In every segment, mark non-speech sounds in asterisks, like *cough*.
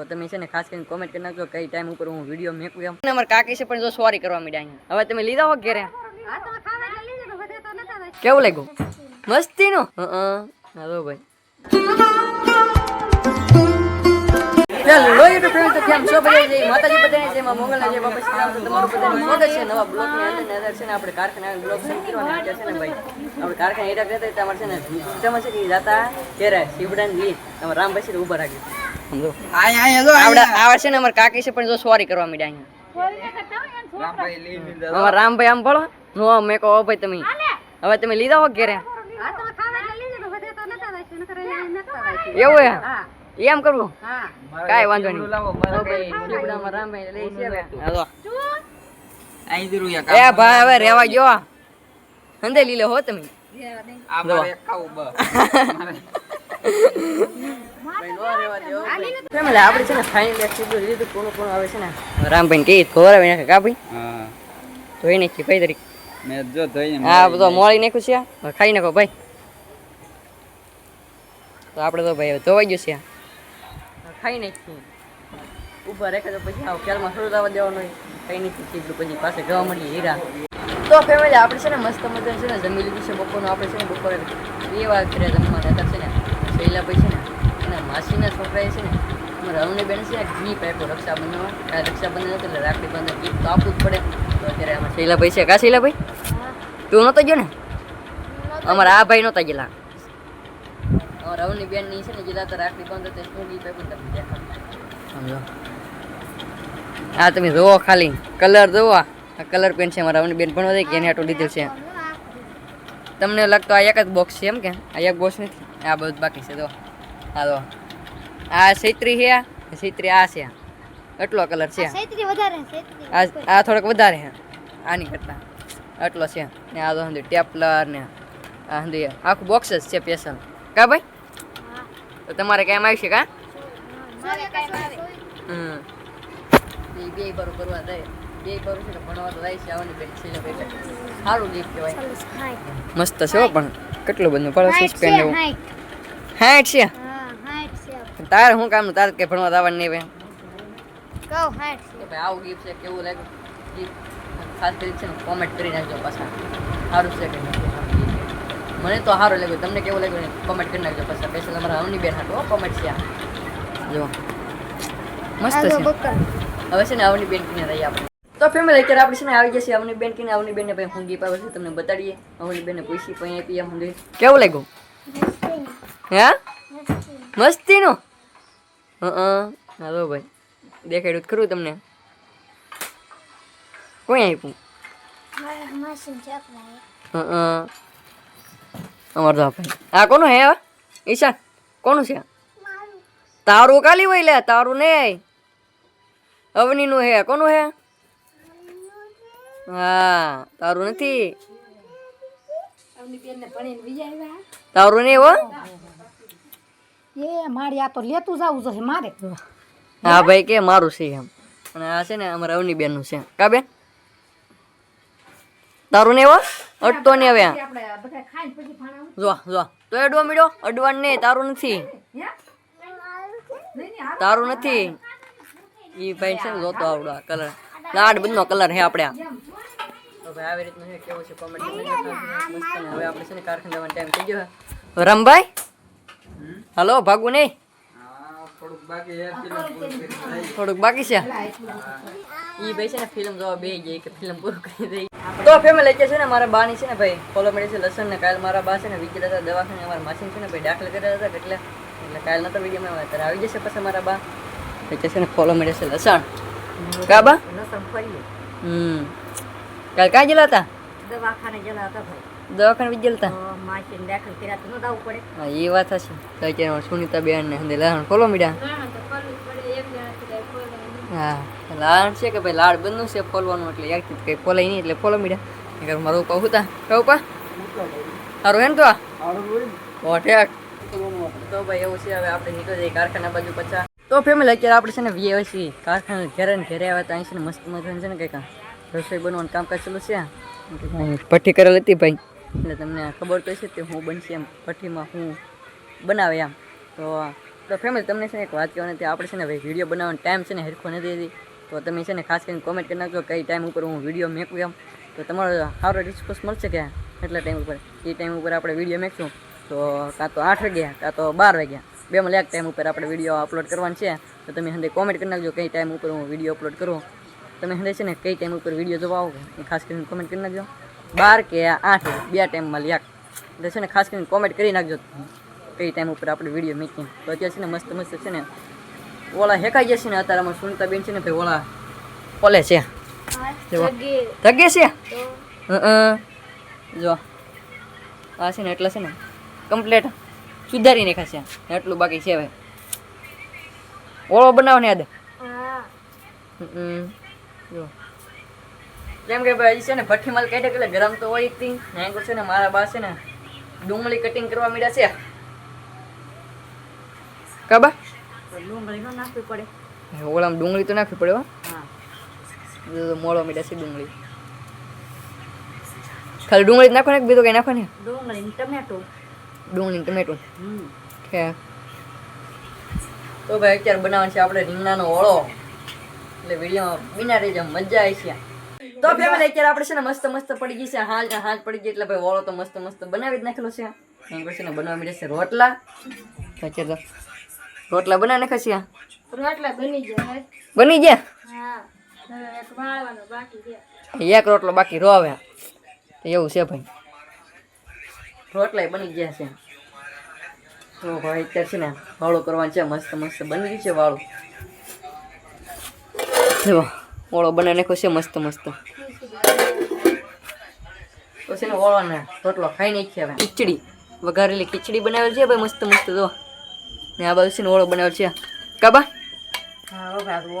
તો તમે છે ને ખાસ કરીને કોમેન્ટ કરી નાખજો કઈ ટાઈમ ઉપર હું વીડિયો મેકું એમ. અને અમારા કાકી છે પણ જો સોરી કરવા માંડ્યા હવે તમે લીધા હો ઘેરે કેવું લાગ્યું? મસ્તી નું હાલો ભાઈ. હેલો યુટ્યુબ ફ્રેન્ડ તો કેમ છો? બધા જય માતાજી બધાને જય માં જય બાપા શ્રી તમારું બધાનું સ્વાગત છે. નવા બ્લોગ અંદર અંદર છે ને આપણે કારખાના શરૂ કરવાના છે. ને ભાઈ આપણે કારખાને એટા છે ને વિચારમાં છે કે જાતા ઘેરે શિવડાન લી તમારે રામ પછી ઊભા રાખી. સમજો. આયા આયા જો આવડા આવા છે ને અમારે કાકી છે પણ જો સોરી કરવા માંડ્યા અહીંયા. રામભાઈ લઈ લીધા અમારા રામભાઈ આમ બોલો. નો મેં કહો ભાઈ તમે હવે તમે લીધા હો ઘેરે એવું હે. એમ કરવું? કાઈ વાંધો નહીં. એ ભાઈ હવે રેવા ગયો. હંદે લીલે હો તમે. *laughs* આપણે છે ને ફાઇનલી સીધું લીધું કોણ કોણ આવે છે ને. રામભાઈ કે ખોરાવે નાખે કા ભાઈ? નાખી ભાઈ તરીકે મેં જો ધોઈને હા બધો મોળી નાખ્યું છે ખાઈ નાખો ભાઈ. તો આપણે તો ભાઈ ધોવાઈ ગયું છે ખાઈ નાખીએ. ઊભા રાખે તો પછી આવ ખ્યાલમાં થોડું આવવા દેવાનું હોય ખાઈ નાખી સીધું પછી પાસે જવા મળીએ હીરા. તો ફેમિલી આપણે છે ને મસ્ત મજાનું છે ને જમી લીધું છે બપોરનું. આપણે છે ને બપોરે બે વાર કર્યા જમવા હતા છે ને. પહેલા પછી છે ને એના માસીના છોકરાએ છે ને અમારા અમને બેન છે ગીફ આપ્યો રક્ષાબંધનમાં કાંઈ રક્ષાબંધન હતું એટલે રાખડી બંધન ગીફ તો આપવું જ પડે. તો અત્યારે આમાં શૈલાભાઈ છે. કા શૈલાભાઈ? તું નહોતો ગયો ને? અમારા આ ભાઈ નહોતા ગયેલા. અમારા અવની બેનની છે ને ગયેલા તો રાખડી બંધ હતી શું ગીફ આપ્યું તમને સમજો? હા તમે જોવો ખાલી. કલર જોવો આ કલર પેન છે અમારા અવની બેન ભણવા દે કે એને આટો લીધેલ છે. તમને લાગતો આ એક જ બોક્સ છે એમ કે? આ એક બોક્સ નથી? આ બધું બાકી છે તો હા તો આ સૈત્રી છે સૈત્રી આ છે. એટલો કલર છે. આ આ થોડોક વધારે છે. આની કરતાં. આટલો છે. ને આ તો હંધી ટેપલર ને આ હંધી આખું બોક્સ જ છે સ્પેશિયલ કા ભાઈ? તો તમારે કેમ આવી છે કા? હમ. બે બે બારું કરવા જાય. બે બારું છે ભણવા તો જાય છે આવવાની બેન છે સારું ગીત કહેવાય. મસ્ત છે પણ. કેટલું બધું પડે સસ્પેન્ડ એવું હાઈટ. છે? તારે શું કામ? તારે કે ભણવા દાવા નહીં ભાઈ? કે ભાઈ આવું ગીફ છે કેવું લાગ્યું? ગીત ખાસ કરી છે કોમેન્ટ કરી નાખજો પાછા. સારું છે કે છે. મને તો સારું લાગ્યું. તમને કેવું લાગ્યું ને? કોમેન્ટ કરી નાખજો પાછા. પૈસા તમારા અવની બેન હાટો કોમેન્ટ છે જો. મસ્ત છે. હવે છે ને અવની બેન કીને રહી આપણે? તો ફેમિલી અત્યારે આપણે ને આવી જશે અવની બેન કીને. અવની બેનને ભાઈ હું ગીપ આવે છે તમને બતાડીએ. અવની બેનને પૂછી પણ આપીએ એમ હું કેવું લાગ્યું? હે? મસ્તીનું. હં હાલો ભાઈ. દેખાડ્યું ખરું તમને. કોઈ આપ્યું? અમારો ભાઈ. આ કોનું હે ઈશાન કોનું છે? તારું કાલી હોય લે તારું નહીં. અવનીનું હે કોનું હે હા તારું નથી? તારું નહીં હો? એ મારી આ તો લેતું જવું જોઈએ મારે. હા ભાઈ કે મારું છે એમ. અને આ છે ને અમારા અવની બેનનું છે. કા બેન? તારું નહીં હો? અડતો નહીં હવે જો જો. તો અડવા મળ્યો અડવાન નહીં તારું નથી. તારું નથી. એ ભાઈ છે ને જોતો આવડો કલર લાડ બધનો કલર હે આપણે તો ભાઈ આવી રીતનું છે કેવું છે કોમેન્ટ મસ્ત ને હવે આપણે છે ને કારખાને જવાનો ટાઈમ થઈ ગયો છે. રમભાઈ? હલો ભાગવું નહીં હા થોડુંક બાકી છે ફિલ્મ પૂરી કરી થઈ થોડુંક બાકી છે? ઈ ભાઈ છે ને ફિલ્મ જોવા બે ગઈ કે ફિલ્મ પૂરું કરી દઈ તો ફેમિલી કે છે ને મારા બાની છે ને ભાઈ ફોલો મળે છે લસણ ને કાલ મારા બા છે ને વિજય હતા દવાખાને અમારા માસી છે ને ભાઈ દાખલ કર્યા હતા એટલે એટલે કાલ નતો વિડીયોમાં અત્યારે આવી જશે પછી મારા બા. એટલે છે ને ફોલો મળે છે લસણ. કા બા? લસણ ફરીએ. હમ. કાલ કાં ગયેલા હતા? દવાખાને ગયેલા હતા ભાઈ. દવાખાને વિજય હતા? માસીને દાખલ કર્યા તો ન જવું પડે. હા એ વાત હશે. તો સુનિતા બેન ને હંદે ફોલો મીડા હા લાડ છે કે ભાઈ લાડ બંધનું છે ફોલવાનું એટલે યાદ કંઈ ફોલાય નહીં એટલે ફોલો મીડ્યા નકર મારું પા તા કહું પા સારું હે ને તો આ? તો ભાઈ એવું છે હવે આપણે નીકળી જઈએ કારખાના બાજુ પછા. તો ફેમિલી અત્યારે આપણે છે ને વીએ છીએ કારખાના ઘરે ઘેરે આવ્યા તો અહીં છે ને મસ્ત મજાનું છે ને કંઈક રસોઈ બનવાનું કામકાજ ચાલુ છે? ભઠ્ઠી કરેલ હતી ભાઈ. એટલે તમને ખબર તો છે કે હું બનશે એમ. ભઠ્ઠીમાં હું બનાવે એમ. તો તો ફેમિલી તમને છે ને એક વાત કહેવાની હતી. આપણે છે ને ભાઈ વીડિયો બનાવવાનો ટાઈમ છે ને હરખો નથી તો તમે છે ને ખાસ કરીને કોમેન્ટ કરી નાખજો કઈ ટાઈમ ઉપર હું વીડિયો મેકું એમ. તો તમારો સારો રિસ્પોન્સ મળશે કે એટલા ટાઈમ ઉપર? એ ટાઈમ ઉપર આપણે વીડિયો મેકશું. તો કાં તો આઠ વાગ્યા, કાં તો બાર વાગ્યા. બેમાં એક ટાઈમ ઉપર આપણે વીડિયો અપલોડ કરવાનો છે. તો તમે હંડે કોમેન્ટ કરી નાખજો કઈ ટાઈમ ઉપર હું વીડિયો અપલોડ કરું. તમે હંડે છે ને કઈ ટાઈમ ઉપર વીડિયો જોવા આવો એ ખાસ કરીને કોમેન્ટ કરી નાખજો. બાર કે આઠ બે ટાઈમમાં લ્યાક એટલે છે ને ખાસ કરીને કોમેન્ટ કરી નાખજો. કઈ ટાઈમ ઉપર આપણે વીડિયો મેકિંગ તો અત્યારે છે ને મસ્ત મસ્ત છે ને ઓલા હેકાઈ જશે ને અત્યારે અમારે સુનતા બેન છે ને ભાઈ ઓલા ઓલે છે. ધગે છે? જો. આ છે ને એટલે છે ને કમ્પ્લેટ સુધારી નાખ્યા છે. એટલું બાકી છે ભાઈ ઓળો બનાવો ને યાદ હમ. જો. કેમ કે ભાઈ છે ને ભઠ્ઠી માલ કાઢે એટલે ગરમ તો હોય જ તી. છે ને મારા બા છે ને ડુંગળી કટિંગ કરવા માંડ્યા છે. કાબા? ડુંગળી ન નાખવી પડે. ઓળામાં ડુંગળી તો નાખવી પડે હો. મોળો મીઠા છે ડુંગળી. ખાલી ડુંગળી નાખો ને બીજું કઈ નાખો ને ડુંગળી ટમેટું. ડુંગળી ટમેટું. હમ. તો ભાઈ અત્યારે બનાવવાનું છે આપણે રીંગણાનો ઓળો. એટલે વિડીયોમાં બિના રહી જાય મજા આવી છે. તો ફેમિલી અત્યારે આપણે છે ને મસ્ત મસ્ત પડી ગઈ છે. હાજ હાજ પડી ગઈ એટલે ભાઈ ઓળો તો મસ્ત મસ્ત બનાવી જ નાખેલો છે. એમ પછી ને બનાવવા માંડ્યા છે રોટલા. અત્યારે રોટલા બનાવી નાખે છે. રોટલા બની ગયા બની ગયા? હા. એક વાળવાનો બાકી છે. એક રોટલો બાકી રો હવે. એવું છે ભાઈ. રોટલા બની ગયા છે. તો ભાઈ અત્યારે છે ને વાળું કરવાનું છે. મસ્ત મસ્ત બની ગયું છે વાળું. જો ઓળો બનાવી નાખ્યો છે મસ્ત મસ્ત. તો છે ને ઓળો ને રોટલો ખાઈ નાખીએ હવે. ખીચડી વઘારેલી ખીચડી બનાવેલ છે ભાઈ મસ્ત મસ્ત જો. ને આ બાજુ છે ને ઓળો બનાવેલ છે. કાબા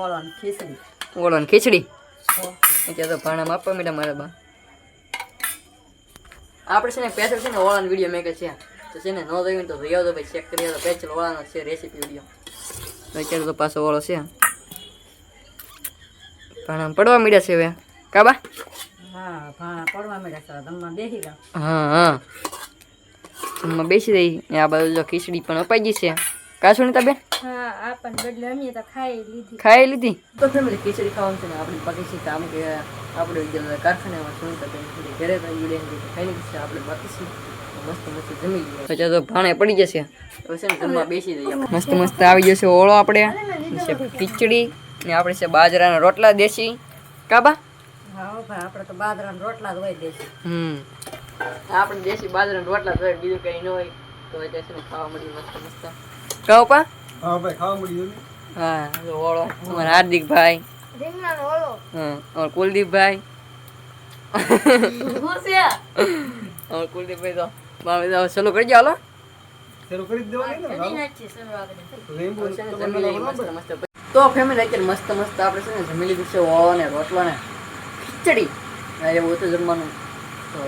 ઓળો ને ખીચડી. ઓળો ને ખીચડી અત્યારે તો ભાણામાં આપવા મેડમ મારા બા. આપણે છે ને પેચલ છે ને ઓળાનો વીડિયો મેકે છે. તો છે ને ન જોયું તો જોયો તો ભાઈ ચેક કરી તો પેચલ ઓળાનો છે રેસીપી વીડિયો અત્યારે તો પાછો ઓળો છે. ભાણામાં પડવા મળ્યા છે હવે. કાબા હા ભાણા પડવા મળ્યા છે બેસી ગયા હા હા. જમવા બેસી રહી. આ બાજુ જો ખીચડી પણ અપાઈ ગઈ છે. કા સુનીતા બેન? હા આપણને બદલે અમે તો ખાઈ લીધી. ખાઈ લીધી? તો ફેમિલી ખીચડી ખાવાનું છે ને આપણી બાકી છે કામ કે આપણે કારખાનામાં સુનતા બેન ઘરે તો ખાઈ લીધી છે આપણે બાકી છે. મસ્ત મસ્ત જમી ગયા પછી તો ભાણે પડી જશે. ને મસ્ત મસ્ત આવી જશે ઓળો આપણે. ખીચડી. ને આપણે છે બાજરાના રોટલા દેશી. કાબા હા ભાઈ આપણે તો બાજરાના રોટલા જ હોય દેશી. હમ. આપણે દેશી બાજરાના રોટલા જોઈએ બીજું કંઈ ન હોય. તો એ છે ખાવા મળી મસ્ત મસ્ત. કહો પા હા ભાઈ ખાવા મળી હા જો ઓળો અમારા હાર્દિકભાઈ હા કુલદીપભાઈ કુલદીપભાઈ તો મારે કરી જાઓ હાલો. કરી દેવાની તો ફેમિલી અત્યારે મસ્ત મસ્ત આપણે છે ને જમી લીધું છે ને રોટલો ને ખીચડી. એવું હતું જમવાનું. તો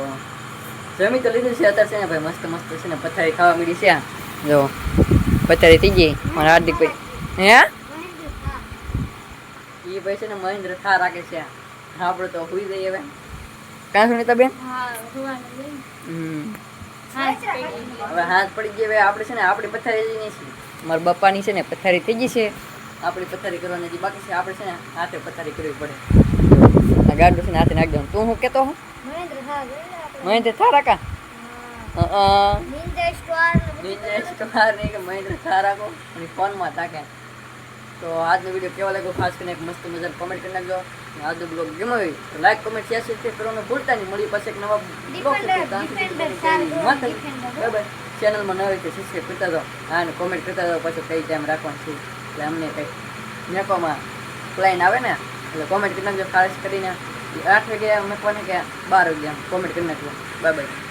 જમી તો લીધું છે અત્યારે છે ને ભાઈ મસ્ત મસ્ત છે ને પથારી ખાવા મળી છે જો પથારી થઈ ગઈ મારા હાર્દિકભાઈ હે? એ ભાઈ છે ને મહેન્દ્ર થા રાખે છે આપણે તો હુઈ જઈએ હવે. કાં સુનીતા બેન? હવે હાથ પડી ગઈ હવે આપણે છે ને આપણી પથારી લઈને છીએ. મારા બાપાની છે ને પથારી થઈ ગઈ છે. આપણી પથારી કરવાની હજી બાકી છે આપણે છે ને હાથે પથારી કરવી પડે. ગાડું છે ને હાથે નાખી દઉં. તું હું કહેતો હું? મહેન્દ્ર થા કા? મહેન્દ્ર થા રાખો અને ફોનમાં તાકે તો આજનો વીડિયો કેવો લાગ્યો? ખાસ કરીને એક મસ્ત મજાનો કોમેન્ટ કરી નાખજો. આજનો બ્લોગ ગમ્યો હોય તો લાઈક કોમેન્ટ શેર કરવાનું ભૂલતા નહીં. મળી પાસે એક નવા બ્લોગ બાય ચેનલમાં ન હોય તો સબસ્ક્રાઈબ કરતા જાઓ. હા કોમેન્ટ કરતા જાઓ. પછી કઈ ટાઈમ રાખવાનું છે. એટલે અમને કંઈક મેકોમાં પ્લાન આવે ને, એટલે કોમેન્ટ કરી નાખજો ખાસ કરીને. આઠ વાગે મેકવાને કે બાર વાગે કોમેન્ટ કરી નાખજો. Bye bye